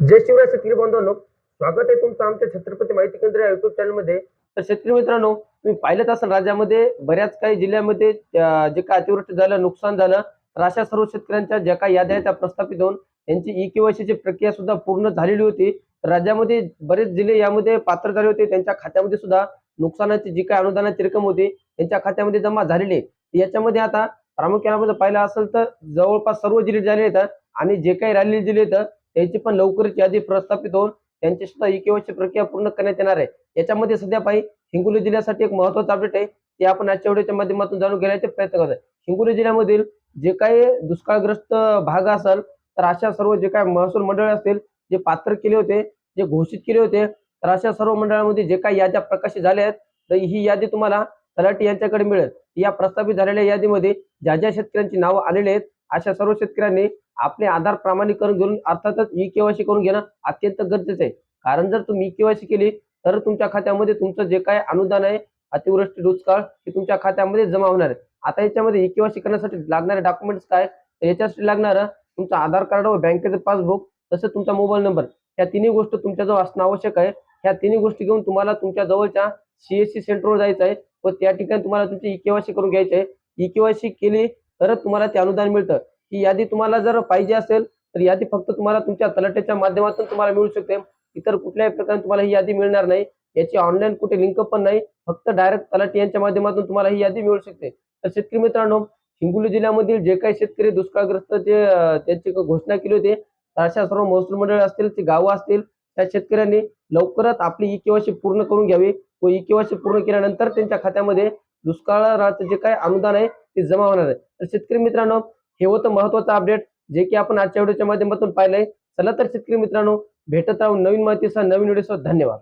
जय शिवराय शेतकरी बांधवांनो स्वागत आहे तुमचं आमच्या छत्रपती माहिती केंद्र या युट्यूब चॅनलमध्ये तर शेतकरी मित्रांनो तुम्ही पाहिलंच असाल राज्यामध्ये बऱ्याच काही जिल्ह्यामध्ये जे काय अतिवृष्टी झालं नुकसान झालं तर अशा सर्व शेतकऱ्यांच्या ज्या काही याद्या आहेत त्या प्रस्थापित होऊन त्यांची ई केवायसीची प्रक्रिया सुद्धा पूर्ण झालेली होती. राज्यामध्ये बरेच जिल्हे यामध्ये पात्र झाले होते. त्यांच्या खात्यामध्ये सुद्धा नुकसानाची जी काय अनुदानाची रक्कम होती त्यांच्या खात्यामध्ये जमा झालेली आहे. याच्यामध्ये आता प्रामुख्याने पाहिलं असेल तर जवळपास सर्व जिल्हे झाले आहेत आणि जे काही राहिलेले जिल्हे आहेत त्यांची पण लवकरच यादी प्रस्थापित होऊन त्यांची सुद्धा ई केवायसी प्रक्रिया पूर्ण करण्यात येणार आहे. याच्यामध्ये सध्या पाहिजे हिंगोली जिल्ह्यासाठी एक महत्त्वाचा अपडेट आहे. ते आपण आजच्या व्हिडिओच्या माध्यमातून जाणून घेण्याचे प्रयत्न करत आहे. हिंगोली जिल्ह्यामधील जे काही दुष्काळग्रस्त भाग असेल तर अशा सर्व जे काही महसूल मंडळ असतील जे पात्र केले होते जे घोषित केले होते तर अशा सर्व मंडळामध्ये जे काही याद्या प्रकाशित झाल्या आहेत तर ही यादी तुम्हाला तलाठी यांच्याकडे मिळेल. या प्रस्तावित झालेल्या यादीमध्ये ज्या ज्या शेतकऱ्यांची नावं आलेली आहेत अशा सर्व शेतकऱ्यांनी आपले आधार प्रमाणीकरण घेऊन अर्थातच ई केवायसी करून घेणं अत्यंत गरजेचं आहे. कारण जर तुम्ही ई केवायसी केली तर तुमच्या खात्यामध्ये तुमचं जे काय अनुदान आहे अतिवृष्टी दुष्काळ हे तुमच्या खात्यामध्ये जमा होणार आहे. आता याच्यामध्ये ई केवायसी करण्यासाठी लागणारे डॉक्युमेंट्स काय? याच्यासाठी लागणारं तुमचं आधार कार्ड व बँकेचं पासबुक तसंच तुमचा मोबाईल नंबर. या तिन्ही गोष्टी तुमच्याजवळ असणं आवश्यक आहे. ह्या तिन्ही गोष्टी घेऊन तुम्हाला तुमच्या जवळच्या सीएससी सेंटरवर जायचं आहे व त्या ठिकाणी तुम्हाला तुमची ई केवायसी करून घ्यायची आहे. ई केवायसी केली तरच तुम्हाला ते अनुदान मिळतं. ही यादी तुम्हाला जर पाहिजे असेल तर यादी फक्त तुम्हाला तुमच्या तलाट्याच्या माध्यमातून तुम्हाला मिळू शकते. इतर कुठल्याही प्रकारे तुम्हाला ही यादी मिळणार नाही. याची ऑनलाईन कुठे लिंक पण नाही. फक्त डायरेक्ट तलाठी यांच्या माध्यमातून तुम्हाला ही यादी मिळू शकते. तर शेतकरी मित्रांनो हिंगोली जिल्ह्यामधील जे काही शेतकरी दुष्काळग्रस्त जे त्यांची घोषणा केली होती अशा सर्व महसूल मंडळ असतील ती गावं असतील त्या शेतकऱ्यांनी लवकरच आपली ई केवायसी पूर्ण करून घ्यावी. व ई केवायसी पूर्ण केल्यानंतर त्यांच्या खात्यामध्ये दुष्काळाचं जे काही अनुदान आहे ते जमा होणार आहे. तर शेतकरी मित्रांनो हे होतं महत्वाचं अपडेट जे की आपण आजच्या व्हिडिओच्या माध्यमातून पाहिलंय. चला तर शेतकरी मित्रांनो भेटत राहून नवीन माहितीसह नवीन व्हिडिओसह. धन्यवाद.